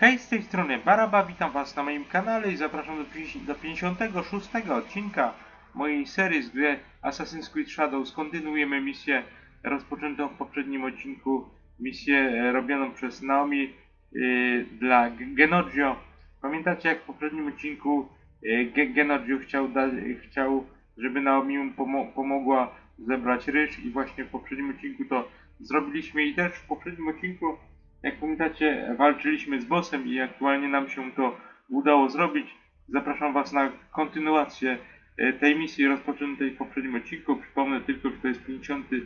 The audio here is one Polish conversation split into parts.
Hej, z tej strony Baraba, witam was na moim kanale i zapraszam do, pięć- do 56 odcinka mojej serii z gry Assassin's Creed Shadows. Kontynuujemy misję rozpoczętą w poprzednim odcinku, misję e, robioną przez Naomi yy, dla Genoggio. Pamiętacie jak w poprzednim odcinku yy, chciał, chciał, żeby Naomi mu pomo- pomogła zebrać ryż i właśnie w poprzednim odcinku to zrobiliśmy i też w poprzednim odcinku jak pamiętacie, walczyliśmy z bossem i aktualnie nam się to udało zrobić. Zapraszam Was na kontynuację e, tej misji rozpoczętej w poprzednim odcinku. Przypomnę tylko, że to jest 50, e,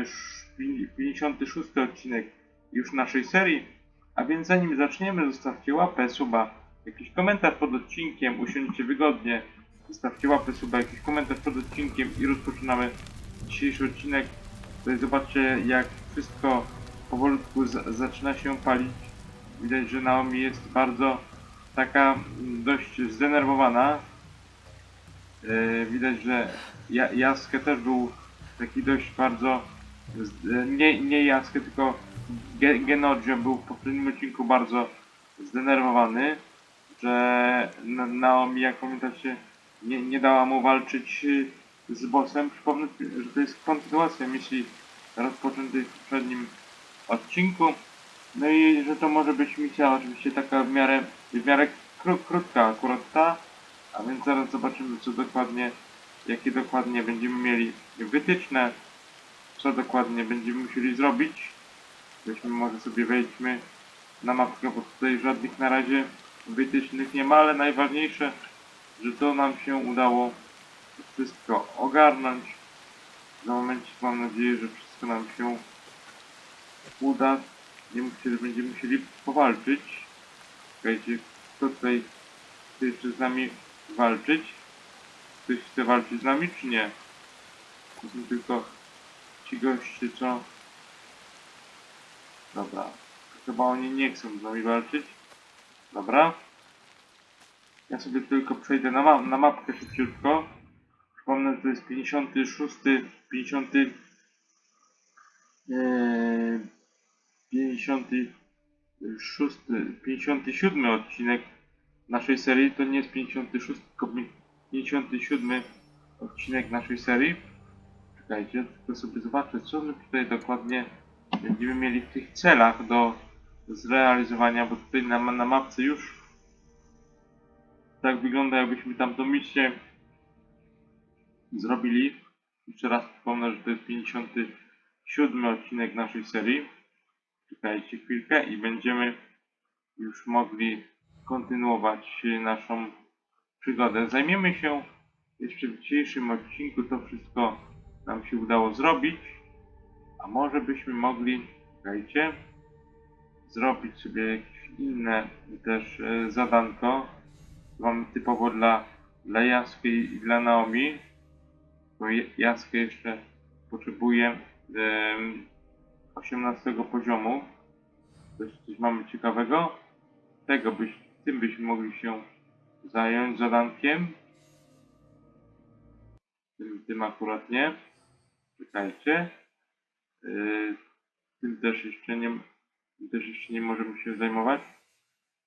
sz- 56 odcinek już naszej serii. A więc zanim zaczniemy, zostawcie łapę, suba, jakiś komentarz pod odcinkiem, usiądźcie wygodnie, zostawcie łapę, suba, jakiś komentarz pod odcinkiem i rozpoczynamy dzisiejszy odcinek. Tutaj zobaczcie, jak wszystko powolutku zaczyna się palić. Widać, że Naomi jest bardzo taka mm, dość zdenerwowana. E, widać, że ja, też był taki dość bardzo e, nie, nie Jaskę, tylko Ge- Genoggio był w poprzednim odcinku bardzo zdenerwowany, że Na- Naomi, jak pamiętacie, nie, nie dała mu walczyć y, z bossem. Przypomnę, że to jest kontynuacja misji rozpoczętej w poprzednim odcinku. No i że to może być misja oczywiście taka w miarę, w miarę kró, krótka akurat ta, a więc zaraz zobaczymy co dokładnie, jakie dokładnie będziemy mieli wytyczne, co dokładnie będziemy musieli zrobić. Weźmy może sobie wejdźmy na mapkę, bo tutaj żadnych na razie wytycznych nie ma, ale najważniejsze, że to nam się udało wszystko ogarnąć. Na momencie mam nadzieję, że wszystko nam się uda. Nie mówcie, że będziemy musieli powalczyć. Czekajcie, kto tutaj chce jeszcze z nami walczyć? Ktoś chce walczyć z nami, czy nie? To są tylko ci goście, co... Dobra. Chyba oni nie chcą z nami walczyć. Dobra. Ja sobie tylko przejdę na, ma na mapkę szybciutko. Przypomnę, że to jest 56, 50... Yy, 56, 57 odcinek naszej serii. To nie jest 56, tylko 57 odcinek naszej serii. Czekajcie, tylko sobie zobaczę, co my tutaj dokładnie będziemy mieli w tych celach do zrealizowania, bo tutaj na, na mapce już tak wygląda, jakbyśmy tamtą misję zrobili. Jeszcze raz przypomnę, że to jest 57 odcinek naszej serii. Czekajcie chwilkę i będziemy już mogli kontynuować naszą przygodę. Zajmiemy się jeszcze w dzisiejszym odcinku, to wszystko nam się udało zrobić. A może byśmy mogli, czekajcie, zrobić sobie jakieś inne też e, zadanko. Mamy typowo dla, dla i dla Naomi. Bo Jaskę jeszcze potrzebuje em, 18 poziomu. Coś, coś mamy ciekawego. Tego byś, tym byśmy mogli się zająć zadankiem. Tym, tym akurat nie. Czekajcie. Yy, tym też jeszcze nie, też jeszcze nie możemy się zajmować.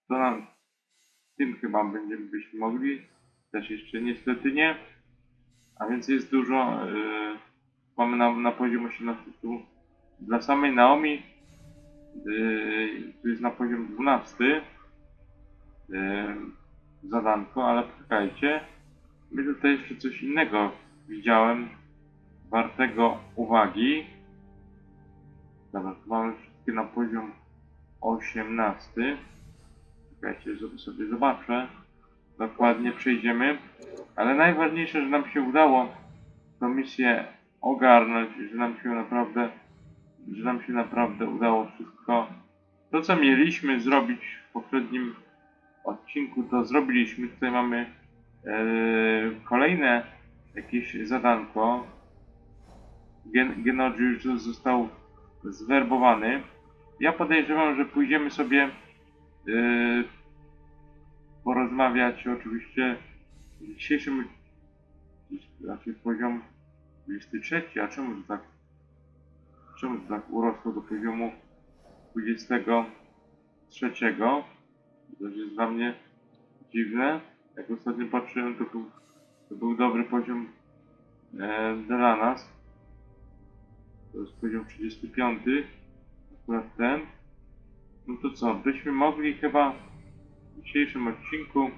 To nam, tym chyba będziemy byśmy mogli. Też jeszcze niestety nie. A więc jest dużo. Yy, mamy na, na poziom 18 tu dla samej Naomi. Yy, tu jest na poziom 12. Yy, zadanko, ale poczekajcie. My tutaj jeszcze coś innego widziałem wartego uwagi. Dobra, mamy wszystkie na poziom 18. Czekajcie, sobie zobaczę. Dokładnie przejdziemy. Ale najważniejsze, że nam się udało tą misję ogarnąć, że nam się naprawdę, że nam się naprawdę udało wszystko. To, co mieliśmy zrobić w poprzednim odcinku, to zrobiliśmy. Tutaj mamy e, kolejne jakieś zadanko. Gen, Genogi już został zwerbowany. Ja podejrzewam, że pójdziemy sobie e, porozmawiać oczywiście w dzisiejszym znaczy poziom 23, a czemu tak to tak urosło do poziomu 23? To jest dla mnie dziwne. Jak ostatnio patrzyłem, to był, to był dobry poziom e, dla nas. To jest poziom 35. Akurat ten. No to co, byśmy mogli chyba w dzisiejszym odcinku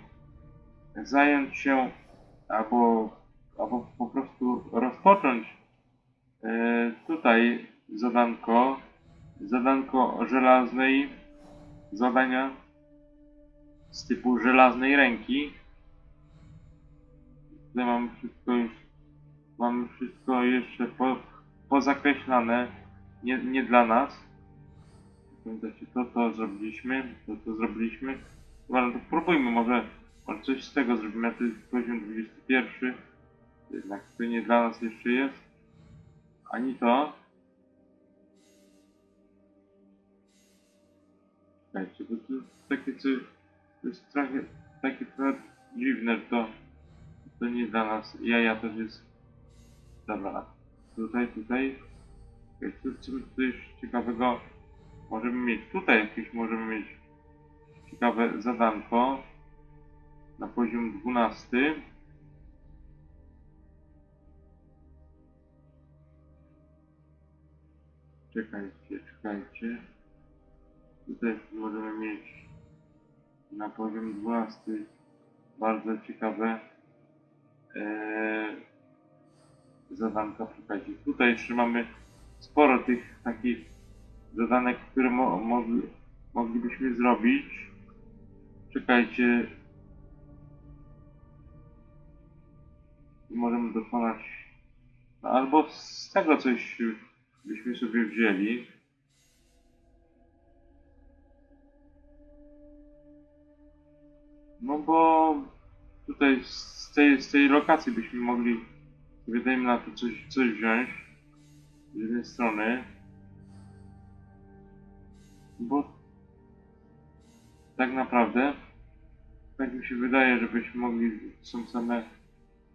zająć się albo, albo po prostu rozpocząć e, tutaj zadanko, zadanko żelaznej zadania z typu żelaznej ręki. Tutaj mamy wszystko już, mamy wszystko jeszcze po, pozakreślane, nie, nie dla nas. Pamiętacie, to, to zrobiliśmy, to, to zrobiliśmy. Dobra, no to spróbujmy, może, może coś z tego zrobimy, a to jest poziom 21. Jednak to nie dla nas jeszcze jest. Ani to. Słuchajcie, bo to jest takie coś, to jest trochę, takie trochę dziwne, że to, to nie dla nas. Jaja też jest. Dobra, tutaj, tutaj. Okej, Co, co my tutaj jeszcze ciekawego możemy mieć? Tutaj jakieś możemy mieć ciekawe zadanko na poziom 12. Czekajcie, czekajcie. Tutaj możemy mieć na poziom 12 bardzo ciekawe e, zadanka. Czekajcie, tutaj jeszcze mamy sporo tych takich zadanek, które mo mogli, moglibyśmy zrobić. Czekajcie. Możemy dokonać. No, albo z tego coś byśmy sobie wzięli. No bo tutaj z tej, z tej lokacji byśmy mogli sobie na to coś, coś wziąć. Z jednej strony. Bo tak naprawdę tak mi się wydaje, żebyśmy mogli są same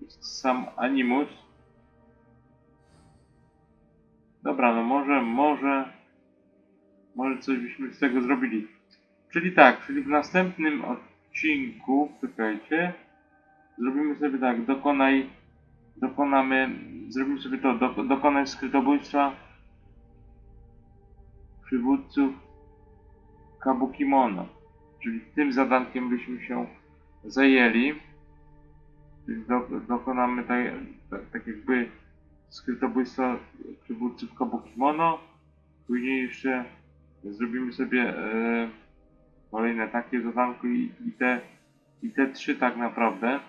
sam animus. Dobra, no może, może może coś byśmy z tego zrobili. Czyli tak, czyli w następnym odcinku, czekajcie, zrobimy sobie tak, dokonaj, dokonamy, zrobimy sobie to, do, dokonaj skrytobójstwa przywódców Kabukimono. Czyli tym zadankiem byśmy się zajęli. Czyli do, dokonamy tak, tak, tak jakby skrytobójstwa przywódców Kabukimono. Później jeszcze zrobimy sobie e, kolejne takie zadanko i, i te i te trzy tak naprawdę.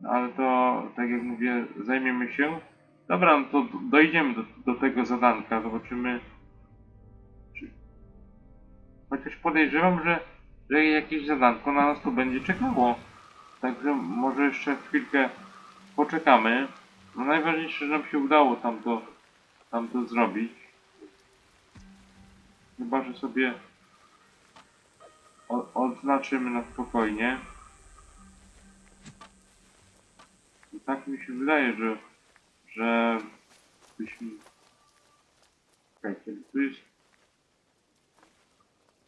No, ale to, tak jak mówię, zajmiemy się. Dobra, no to dojdziemy do, do tego zadanka, zobaczymy. Czy... Chociaż podejrzewam, że, że jakieś zadanko na nas tu będzie czekało. Także może jeszcze chwilkę poczekamy. No najważniejsze, że nam się udało tam to, tam to zrobić. Chyba, że sobie odznaczymy na spokojnie. I tak mi się wydaje, że, że byśmy... Czekajcie, tu jest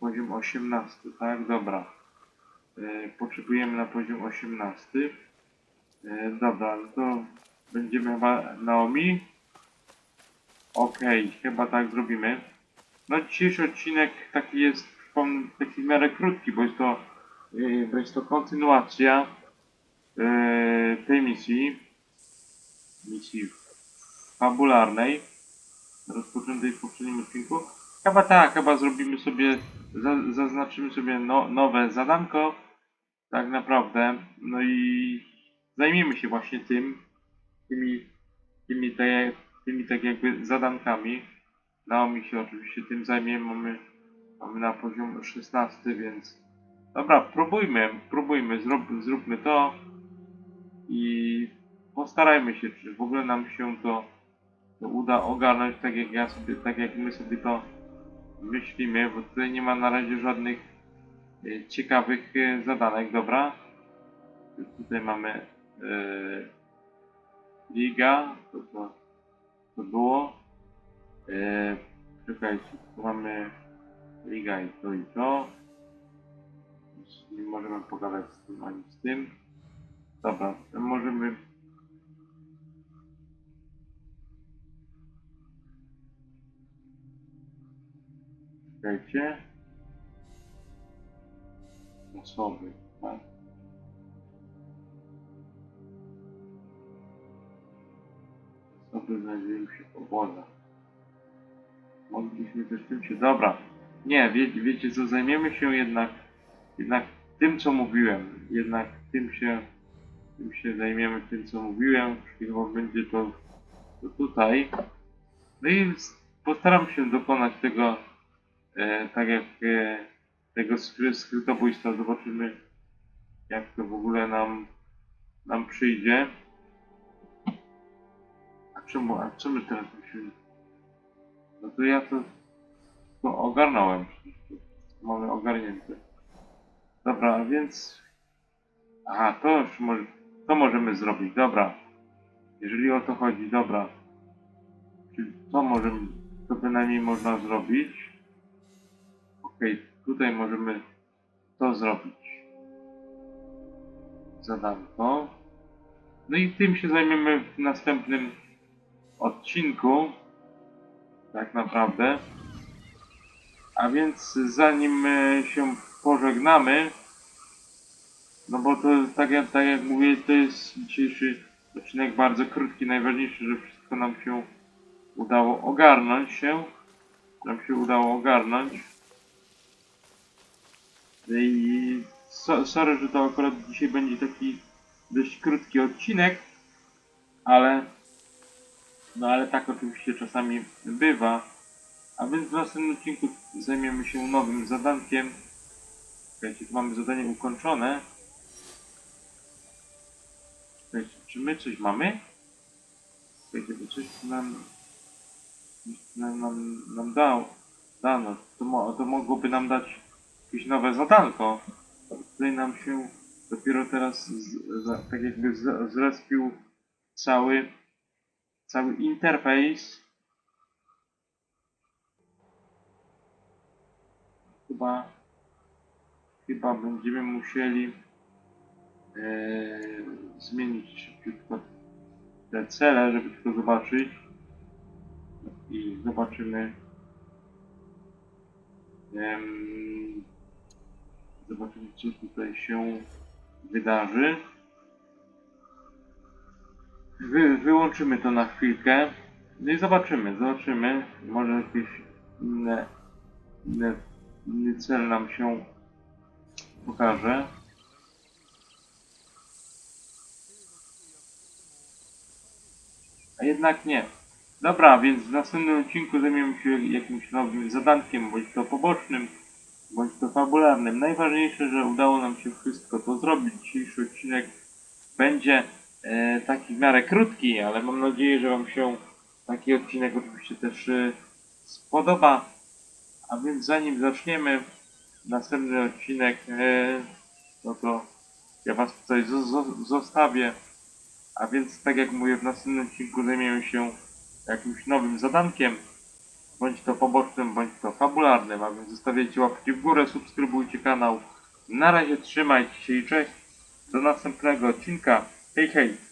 poziom 18, tak? Dobra. E, potrzebujemy na poziom 18. E, dobra, no to będziemy chyba Naomi. Okej, chyba tak zrobimy. No dzisiejszy odcinek taki jest, przypomnę, taki w miarę krótki, bo jest to, yy, bo jest to kontynuacja yy, tej misji, misji fabularnej, rozpoczętej w poprzednim odcinku. Chyba tak, chyba zrobimy sobie, za, zaznaczymy sobie no, nowe zadanko, tak naprawdę, no i zajmiemy się właśnie tym, tymi, tymi, te, tymi tak jakby zadankami. Naomi się oczywiście tym zajmie, mamy, mamy na poziom 16, więc dobra, próbujmy, próbujmy, zrób, zróbmy to i postarajmy się, czy w ogóle nam się to, to uda ogarnąć tak jak ja sobie, tak jak my sobie to myślimy, bo tutaj nie ma na razie żadnych e, ciekawych e, zadanek, dobra. Tutaj mamy e, Liga, to, to, to było. E, czekajcie, tu mamy Liga i to i to. nie możemy pogadać z tym ani z tym. Dobra, możemy... Czekajcie. Osoby, tak? Osoby znajdują się w obozach. Mogliśmy też tym się... Dobra. Nie, wie, wiecie co, zajmiemy się jednak, jednak tym, co mówiłem. Jednak tym się, tym się zajmiemy, tym, co mówiłem. Chyba będzie to, to tutaj. No i postaram się dokonać tego, e, tak jak e, tego skry, skrytobójstwa. Zobaczymy, jak to w ogóle nam, nam przyjdzie. A czemu, a my teraz musimy... No to ja to, to ogarnąłem. Mamy ogarnięte. Dobra, a więc... Aha, to już może, to możemy zrobić, dobra. Jeżeli o to chodzi, dobra. Czyli to możemy, to bynajmniej można zrobić. Okej, tutaj możemy to zrobić. Zadanko. No i tym się zajmiemy w następnym odcinku. Tak naprawdę. A więc zanim e, się pożegnamy, no bo to tak jak, tak jak mówię, to jest dzisiejszy odcinek bardzo krótki. Najważniejsze, że wszystko nam się udało ogarnąć się. Nam się udało ogarnąć. I so, sorry, że to akurat dzisiaj będzie taki dość krótki odcinek, ale no ale tak oczywiście czasami bywa. A więc w następnym odcinku zajmiemy się nowym zadankiem. Słuchajcie, tu mamy zadanie ukończone. Słuchajcie, czy my coś mamy? Słuchajcie, bo coś nam, nam, nam, nam dał, dano. To, mo, to mogłoby nam dać jakieś nowe zadanko. Tutaj nam się dopiero teraz z, za, tak jakby z, zrespił cały, cały interfejs. Chyba, chyba będziemy musieli e, zmienić szybciutko te cele, żeby tylko zobaczyć. I zobaczymy. em, zobaczymy, co tutaj się wydarzy. Wy, wyłączymy to na chwilkę. No i zobaczymy, zobaczymy. Może jakieś inne, inne, inny cel nam się pokaże. A jednak nie. Dobra, więc w następnym odcinku zajmiemy się jakimś nowym zadankiem, bądź to pobocznym, bądź to fabularnym. Najważniejsze, że udało nam się wszystko to zrobić. Dzisiejszy odcinek będzie e, taki w miarę krótki, ale mam nadzieję, że Wam się taki odcinek oczywiście też e, spodoba. A więc zanim zaczniemy następny odcinek, e, no to ja Was tutaj zo- zo- zostawię. A więc tak jak mówię, w następnym odcinku zajmiemy się jakimś nowym zadankiem, bądź to pobocznym, bądź to fabularnym, a więc zostawiajcie łapki w górę, subskrybujcie kanał. Na razie trzymajcie się i cześć. Do następnego odcinka. Hej hej!